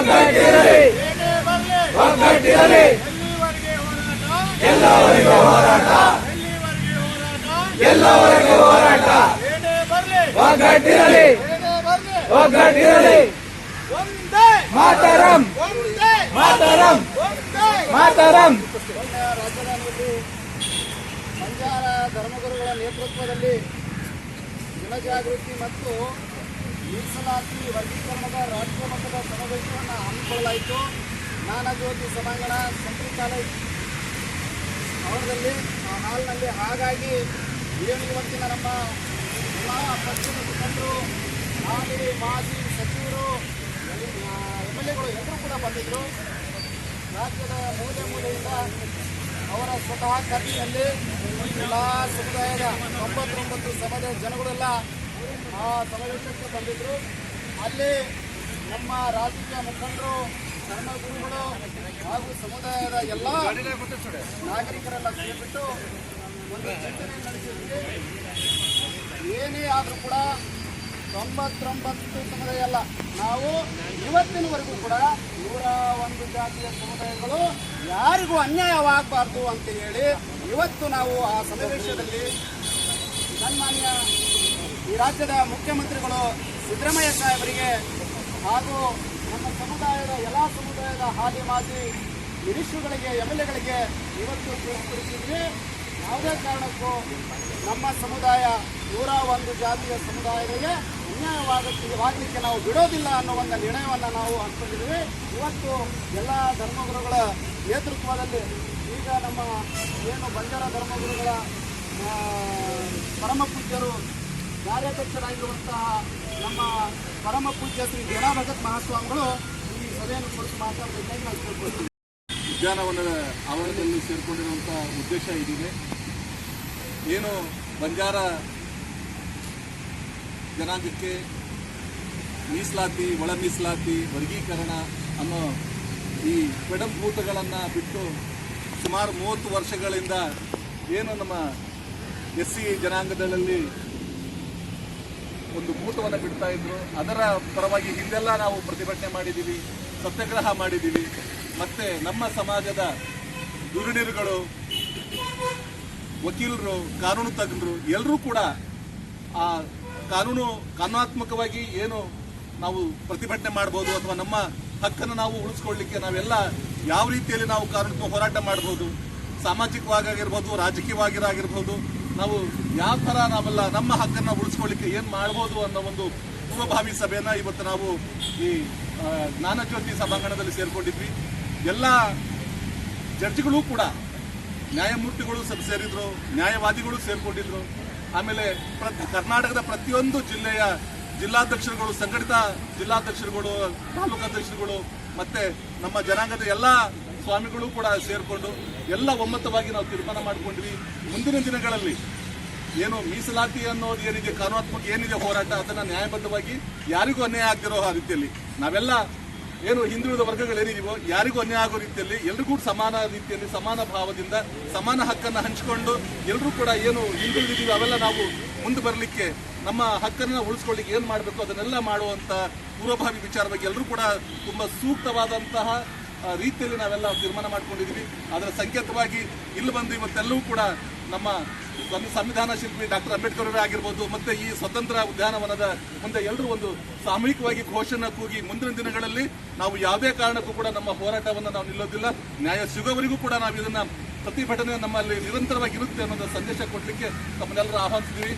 ಒಗ್ಗಟ್ಟಿರಲಿ ಒಗ್ಗಟ್ಟಿರಲಿ ಎಲ್ಲವರಿಗೂ ಹೋರಾಟ. ಎಲ್ಲವರಿಗೂ ಹೋರಾಟ. ಒಗ್ಗಟ್ಟಿರಲಿ ಒಗ್ಗಟ್ಟಿರಲಿ ಮಾತರಂ. ಮಾತರಂ. ಮಾತರಂ. ಸಂಚಾರ ಧರ್ಮಗುರುಗಳ ನೇತೃತ್ವದಲ್ಲಿ ಜನಜಾಗೃತಿ ಮತ್ತು ಮೀಸಲಾತಿ ವರ್ಗೀಕರಣದ ರಾಷ್ಟ್ರ ಮಟ್ಟದ ಸಮಾವೇಶವನ್ನು ಹಮ್ಮಿಕೊಳ್ಳಲಾಯಿತು. ಜ್ಞಾನಜ್ಯೋತಿ ಸಭಾಂಗಣ ಸೆಂಟ್ರಲ್ ಕಾಲೇಜ್ ಭವನದಲ್ಲಿ ಹಾಲ್ನಲ್ಲಿ ಹಾಗಾಗಿ ಏನು ಇವತ್ತಿನ ನಮ್ಮ ಎಲ್ಲ ಪಕ್ಷದ ಮುಖಂಡರು ಹಾಲಿ ಮಾಜಿ ಸಚಿವರು ಎಂ ಎಲ್ ಎಗಳು ಎಲ್ಲರೂ ಕೂಡ ಬಂದಿದ್ದರು ರಾಜ್ಯದ ಮೂಲೆ ಮೂಲೆಯಿಂದ ಅವರ ಸ್ವತಃ ಖರ್ಚಿನಲ್ಲಿ ಎಲ್ಲ ಸಮುದಾಯದ ಒಂಬತ್ತೊಂಬತ್ತು ಸಮುದಾಯದ ಜನಗಳೆಲ್ಲ ಆ ಸಮಾವೇಶಕ್ಕೆ ಬಂದಿದ್ದರು ಅಲ್ಲಿ ನಮ್ಮ ರಾಜಕೀಯ ಮುಖಂಡರು ಧರ್ಮಗುರುಗಳು ಹಾಗೂ ಸಮುದಾಯದ ಎಲ್ಲ ನಾಗರಿಕರೆಲ್ಲ ಸೇರಿಬಿಟ್ಟು ಒಂದು ಚಿಂತನೆ ನಡೆಸಿದ್ವಿ. ಏನೇ ಆದರೂ ಕೂಡ ತೊಂಬತ್ತೊಂಬತ್ತು ಸಮುದಾಯ ಅಲ್ಲ, ನಾವು ಇವತ್ತಿನವರೆಗೂ ಕೂಡ ನೂರ ಒಂದು ಜಾತಿಯ ಸಮುದಾಯಗಳು ಯಾರಿಗೂ ಅನ್ಯಾಯವಾಗಬಾರ್ದು ಅಂತ ಹೇಳಿ ಇವತ್ತು ನಾವು ಆ ಸಮಾವೇಶದಲ್ಲಿ ಸನ್ಮಾನ್ಯ ಈ ರಾಜ್ಯದ ಮುಖ್ಯಮಂತ್ರಿಗಳು ಸಿದ್ದರಾಮಯ್ಯ ಸಾಹೇಬರಿಗೆ ಹಾಗೂ ನಮ್ಮ ಸಮುದಾಯದ ಎಲ್ಲ ಸಮುದಾಯದ ಹಾಲಿ ಮಾಜಿ ಮಿನಿಸ್ಟ್ರುಗಳಿಗೆ ಎಂ ಎಲ್ ಎಗಳಿಗೆ ಇವತ್ತು ತಿಳಿಸಿದ್ವಿ ಯಾವುದೇ ಕಾರಣಕ್ಕೂ ನಮ್ಮ ಸಮುದಾಯ ನೂರ ಒಂದು ಜಾತಿಯ ಸಮುದಾಯಗಳಿಗೆ ಅನ್ಯಾಯವಾಗಲಿಕ್ಕೆ ನಾವು ಬಿಡೋದಿಲ್ಲ ಅನ್ನೋ ಒಂದು ನಿರ್ಣಯವನ್ನು ನಾವು ಅಂದ್ಕೊಂಡಿದ್ವಿ ಇವತ್ತು ಎಲ್ಲ ಧರ್ಮಗುರುಗಳ ನೇತೃತ್ವದಲ್ಲಿ ಈಗ ನಮ್ಮ ಏನು ಬಂಜಾರ ಧರ್ಮಗುರುಗಳ ಪರಮ ಪೂಜ್ಯರು ಕಾರ್ಯಾಧ್ಯಕ್ಷರಾಗಿರುವಂತಹ ನಮ್ಮ ಪರಮ ಪೂಜ್ಯ ಶ್ರೀ ಜನ ಭಗತ್ ಮಹಾಸ್ವಾಮಿಗಳು ಈ ಸಭೆಯನ್ನು ಕುರಿತು ಮಾತಾಡಬೇಕಾಗಿ ಉದ್ಯಾನವನದ ಆವರಣದಲ್ಲಿ ಸೇರಿಕೊಂಡಿರುವಂಥ ಉದ್ದೇಶ ಇದಿದೆ. ಏನು ಬಂಜಾರ ಜನಾಂಗಕ್ಕೆ ಮೀಸಲಾತಿ, ಒಳ ಮೀಸಲಾತಿ, ವರ್ಗೀಕರಣ ಅನ್ನೋ ಈ ಪೆಡಂಭೂತಗಳನ್ನು ಬಿಟ್ಟು ಸುಮಾರು ಮೂವತ್ತು ವರ್ಷಗಳಿಂದ ಏನು ನಮ್ಮ ಎಸ್ ಸಿ ಜನಾಂಗದಲ್ಲಿ ಒಂದು ಭೂತವನ್ನು ಬಿಡ್ತಾ ಇದ್ರು. ಅದರ ಪರವಾಗಿ ಹಿಂದೆಲ್ಲ ನಾವು ಪ್ರತಿಭಟನೆ ಮಾಡಿದ್ದೀವಿ, ಸತ್ಯಾಗ್ರಹ ಮಾಡಿದ್ದೀವಿ. ಮತ್ತೆ ನಮ್ಮ ಸಮಾಜದ ದುರುಣಿರುಗಳು, ವಕೀಲರು, ಕಾನೂನು ತಜ್ಞರು ಎಲ್ಲರೂ ಕೂಡ ಆ ಕಾನೂನು ಕಾನೂನಾತ್ಮಕವಾಗಿ ಏನು ನಾವು ಪ್ರತಿಭಟನೆ ಮಾಡ್ಬೋದು ಅಥವಾ ನಮ್ಮ ಹಕ್ಕನ್ನು ನಾವು ಉಳಿಸ್ಕೊಳ್ಳಿಕ್ಕೆ ನಾವೆಲ್ಲ ಯಾವ ರೀತಿಯಲ್ಲಿ ನಾವು ಕಾನೂನು ಹೋರಾಟ ಮಾಡ್ಬೋದು, ಸಾಮಾಜಿಕವಾಗಿರ್ಬೋದು, ರಾಜಕೀಯವಾಗಿರಾಗಿರ್ಬೋದು ನಾವು ಯಾವ ಥರ ನಾವೆಲ್ಲ ನಮ್ಮ ಹಕ್ಕನ್ನು ಉಳಿಸ್ಕೊಳ್ಳಿಕ್ಕೆ ಏನು ಮಾಡ್ಬೋದು ಅನ್ನೋ ಒಂದು ಪೂರ್ವಭಾವಿ ಸಭೆಯನ್ನು ಇವತ್ತು ನಾವು ಈ ಜ್ಞಾನಜ್ಯೋತಿ ಸಭಾಂಗಣದಲ್ಲಿ ಸೇರ್ಕೊಂಡಿದ್ವಿ. ಎಲ್ಲ ಜಡ್ಜ್ಗಳು ಕೂಡ ನ್ಯಾಯಮೂರ್ತಿಗಳು ಸೇರಿದ್ರು, ನ್ಯಾಯವಾದಿಗಳು ಸೇರ್ಕೊಂಡಿದ್ರು. ಆಮೇಲೆ ಪ್ರತಿ ಕರ್ನಾಟಕದ ಪ್ರತಿಯೊಂದು ಜಿಲ್ಲೆಯ ಜಿಲ್ಲಾಧ್ಯಕ್ಷರುಗಳು, ಸಂಘಟಿತ ಜಿಲ್ಲಾಧ್ಯಕ್ಷರುಗಳು, ತಾಲೂಕಾಧ್ಯಕ್ಷರುಗಳು, ಮತ್ತೆ ನಮ್ಮ ಜನಾಂಗದ ಎಲ್ಲ ಸ್ವಾಮಿಗಳು ಕೂಡ ಸೇರಿಕೊಂಡು ಎಲ್ಲ ಒಮ್ಮತವಾಗಿ ನಾವು ತೀರ್ಮಾನ ಮಾಡಿಕೊಂಡ್ವಿ. ಮುಂದಿನ ದಿನಗಳಲ್ಲಿ ಏನು ಮೀಸಲಾತಿ ಅನ್ನೋದು ಏನಿದೆ, ಕಾನೂನಾತ್ಮಕ ಏನಿದೆ ಹೋರಾಟ, ಅದನ್ನು ನ್ಯಾಯಬದ್ಧವಾಗಿ ಯಾರಿಗೂ ಅನ್ಯಾಯ ಆಗದಿರೋ ಆ ರೀತಿಯಲ್ಲಿ. ನಾವೆಲ್ಲ ಏನು ಹಿಂದುಳಿದ ವರ್ಗಗಳೇನಿದೀವೋ ಯಾರಿಗೂ ಅನ್ಯಾಯ ಆಗೋ ರೀತಿಯಲ್ಲಿ ಎಲ್ರಿಗೂ ಸಮಾನ ರೀತಿಯಲ್ಲಿ, ಸಮಾನ ಭಾವದಿಂದ, ಸಮಾನ ಹಕ್ಕನ್ನು ಹಂಚಿಕೊಂಡು ಎಲ್ಲರೂ ಕೂಡ ಏನು ಹಿಂದುಳಿದಿದ್ದೀವಿ, ಅವೆಲ್ಲ ನಾವು ಮುಂದೆ ಬರಲಿಕ್ಕೆ ನಮ್ಮ ಹಕ್ಕನ್ನು ಉಳಿಸ್ಕೊಳ್ಳಿಕ್ಕೆ ಏನು ಮಾಡಬೇಕು, ಅದನ್ನೆಲ್ಲ ಮಾಡುವಂಥ ಪೂರ್ವಭಾವಿ ವಿಚಾರವಾಗಿ ಎಲ್ಲರೂ ಕೂಡ ತುಂಬ ಸೂಕ್ತವಾದಂತಹ ರೀತಿಯಲ್ಲಿ ನಾವೆಲ್ಲ ತೀರ್ಮಾನ ಮಾಡಿಕೊಂಡಿದ್ದೀವಿ ಅದರ ಸಂಕೇತವಾಗಿ ಇಲ್ಲಿ ಬಂದು ಇವತ್ತೆಲ್ಲವೂ ಕೂಡ ನಮ್ಮ ಸಂವಿಧಾನ ಶಿಲ್ಪಿ ಡಾಕ್ಟರ್ ಅಂಬೇಡ್ಕರ್ ಅವರೇ ಆಗಿರ್ಬೋದು, ಮತ್ತೆ ಈ ಸ್ವತಂತ್ರ ಉದ್ಯಾನವನದ ಮುಂದೆ ಎಲ್ಲರೂ ಒಂದು ಸಾಮೂಹಿಕವಾಗಿ ಘೋಷಣೆ ಕೂಗಿ ಮುಂದಿನ ದಿನಗಳಲ್ಲಿ ನಾವು ಯಾವುದೇ ಕಾರಣಕ್ಕೂ ಕೂಡ ನಮ್ಮ ಹೋರಾಟವನ್ನು ನಾವು ನಿಲ್ಲೋದಿಲ್ಲ. ನ್ಯಾಯ ಸಿಗೋವರೆಗೂ ಕೂಡ ನಾವು ಇದನ್ನ ಪ್ರತಿಭಟನೆ ನಮ್ಮಲ್ಲಿ ನಿರಂತರವಾಗಿ ಇರುತ್ತೆ ಅನ್ನೋದು ಸಂದೇಶ ಕೊಡಲಿಕ್ಕೆ ತಮ್ಮನ್ನೆಲ್ಲರೂ ಆಹ್ವಾನಿಸಿದ್ವಿ.